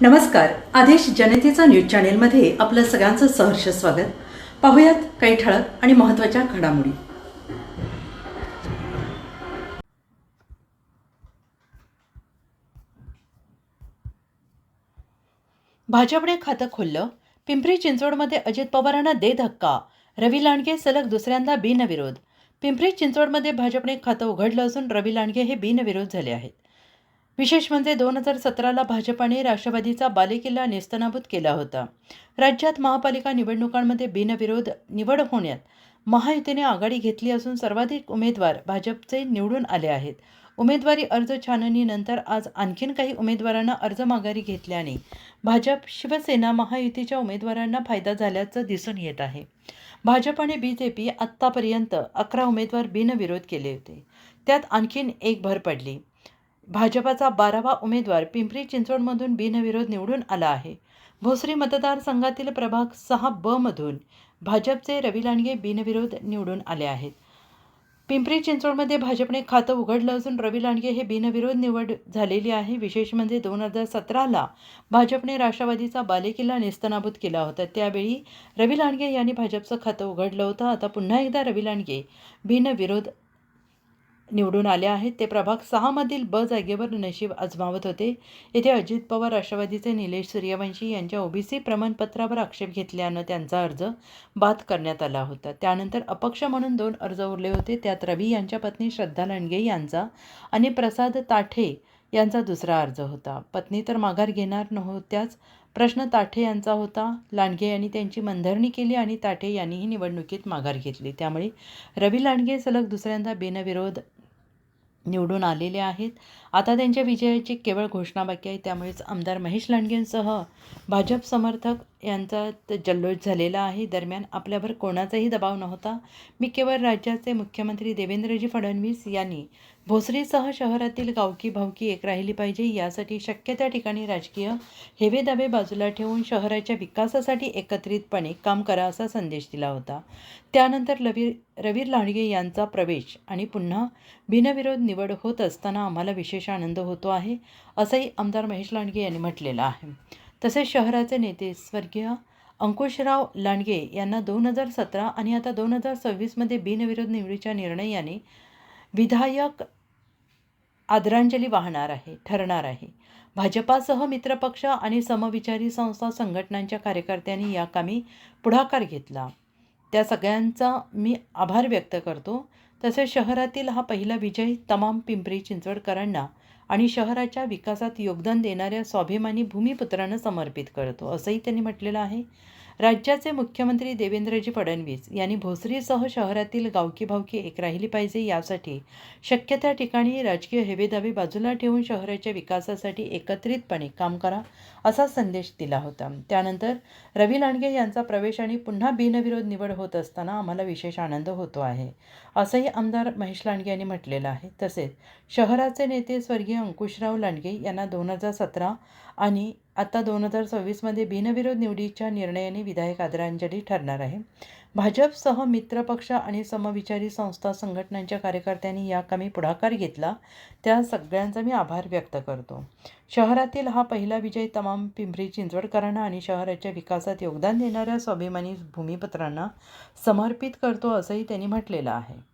नमस्कार. आदेश जनतेचा न्यूज चॅनेलमध्ये आपलं सगळ्यांचं सहर्ष स्वागत. पाहुयात काही ठळक आणि महत्त्वाच्या घडामोडी. भाजपने खातं खोललं. पिंपरी चिंचवडमध्ये अजित पवारांना दे धक्का. रवी लांडगे सलग दुसऱ्यांदा बिनविरोध. पिंपरी चिंचवडमध्ये भाजपने खातं उघडलं असून रवी लांडगे हे बिनविरोध झाले आहेत. विशेष म्हणजे दोन हजार सतराला भाजपाने राष्ट्रवादीचा बालेकिल्ला नेस्तनाबूत केला होता. राज्यात महापालिका निवडणुकांमध्ये बिनविरोध निवड होण्यात महायुतीने आघाडी घेतली असून सर्वाधिक उमेदवार भाजपचे निवडून आले आहेत. उमेदवारी अर्ज छाननीनंतर आज आणखीन काही उमेदवारांना अर्ज माघारी घेतल्याने भाजप शिवसेना महायुतीच्या उमेदवारांना फायदा झाल्याचं दिसून येत आहे. भाजप आणि बी जे पी आत्तापर्यंत अकरा उमेदवार बिनविरोध केले होते. त्यात आणखीन एक भर पडली. भाजपाचा बारावा उमेदवार पिंपरी चिंचवडमधून बिनविरोध निवडून आला आहे. भोसरी मतदारसंघातील प्रभाग सहा ब मधून भाजपचे रवी लांडगे बिनविरोध निवडून आले आहेत. पिंपरी चिंचवडमध्ये भाजपने खातं उघडलं असून रवी लांडगे हे बिनविरोध निवड झालेली आहे. विशेष म्हणजे दोन हजार सतराला भाजपने राष्ट्रवादीचा बालेकिल्ला नेस्तनाबूत केला होता. त्यावेळी रवी लांडगे यांनी भाजपचं खातं उघडलं होतं. आता पुन्हा एकदा रवी लांडगे बिनविरोध निवडून आले आहेत. ते प्रभाग सहामधील ब जागेवर नशीब आजमावत होते. येथे अजित पवार राष्ट्रवादीचे निलेश सूर्यवंशी यांच्या ओबीसी प्रमाणपत्रावर आक्षेप घेतल्यानं त्यांचा अर्ज बाद करण्यात आला होता. त्यानंतर अपक्ष म्हणून दोन अर्ज उरले होते. त्यात रवी यांच्या पत्नी श्रद्धा लांडगे यांचा आणि प्रसाद ताठे यांचा दुसरा अर्ज होता. पत्नी तर माघार घेणार नव्हत्याच प्रश्न ताठे यांचा होता. लांडगे यांनी त्यांची मनधरणी केली आणि ताठे यांनीही निवडणुकीत माघार घेतली. त्यामुळे रवी लांडगे सलग दुसऱ्यांदा बिनविरोध निवडून आलेले आहेत. आता त्यांच्या विजयाची केवळ घोषणा बाकी आहे. त्यामुळेच आमदार महेश लांडगेंसह भाजप समर्थक यांचा तर जल्लोष झालेला आहे. दरम्यान आपल्यावर कोणाचाही दबाव नव्हता. मी केवळ राज्याचे मुख्यमंत्री देवेंद्रजी फडणवीस यांनी भोसरीसह शहरातील गावकी भावकी एक राहिली पाहिजे. यासाठी शक्य त्या ठिकाणी राजकीय हेवेदावे बाजूला ठेवून शहराच्या विकासासाठी एकत्रितपणे काम करा असा संदेश दिला होता. त्यानंतर लवीर रवीर लांडगे यांचा प्रवेश आणि पुन्हा बिनविरोध निवड होत असताना आम्हाला विशेष आनंद होतो आहे असंही आमदार महेश लांडगे यांनी म्हटलेलं आहे. तसेच शहराचे नेते स्वर्गीय अंकुशराव लांडगे यांना दोन हजार सतरा आणि आता दोन हजार सव्वीसमध्ये बिनविरोध निवडीच्या निर्णयाने विधायक आदरांजली वाहणार आहे ठरणार आहे. भाजपासह मित्रपक्ष आणि समविचारी संस्था संघटनांच्या कार्यकर्त्यांनी या कामी पुढाकार घेतला. त्या सगळ्यांचा मी आभार व्यक्त करतो. तसेच शहरातील हा पहिला विजय तमाम पिंपरी चिंचवडकरांना आणि शहराच्या विकासात योगदान देणाऱ्या स्वाभिमानी भूमिपुत्रांना समर्पित करतो असंही त्यांनी म्हटलेलं आहे. राज्याचे मुख्यमंत्री देवेंद्रजी फडणवीस यांनी भोसरीसह शहरातील गावकी भावकी एक राहिली पाहिजे यासाठी शक्य त्या ठिकाणी राजकीय हेवेदावे बाजूला ठेवून शहराच्या विकासासाठी एकत्रितपणे काम करा असा संदेश दिला होता. त्यानंतर रवी लांडगे यांचा प्रवेश आणि पुन्हा बिनविरोध निवड होत असताना आम्हाला विशेष आनंद होतो आहे असंही आमदार महेश लांडगे यांनी म्हटलेलं आहे. तसेच शहराचे नेते स्वर्गीय अंकुशराव लांडगे यांना दोन हजार सतरा आणि आता दोन हजार सव्वीसमध्ये बिनविरोध निवडीच्या निर्णयाने विधायक आदरांजली ठरणार आहे. भाजपसह मित्रपक्ष आणि समविचारी संस्था संघटनांच्या कार्यकर्त्यांनी या कामी पुढाकार घेतला. त्या सगळ्यांचा मी आभार व्यक्त करतो. शहरातील हा पहिला विजय तमाम पिंपरी चिंचवडकरांना आणि शहराच्या विकासात योगदान देणाऱ्या स्वाभिमानी भूमिपत्रांना समर्पित करतो असंही त्यांनी म्हटलेलं आहे.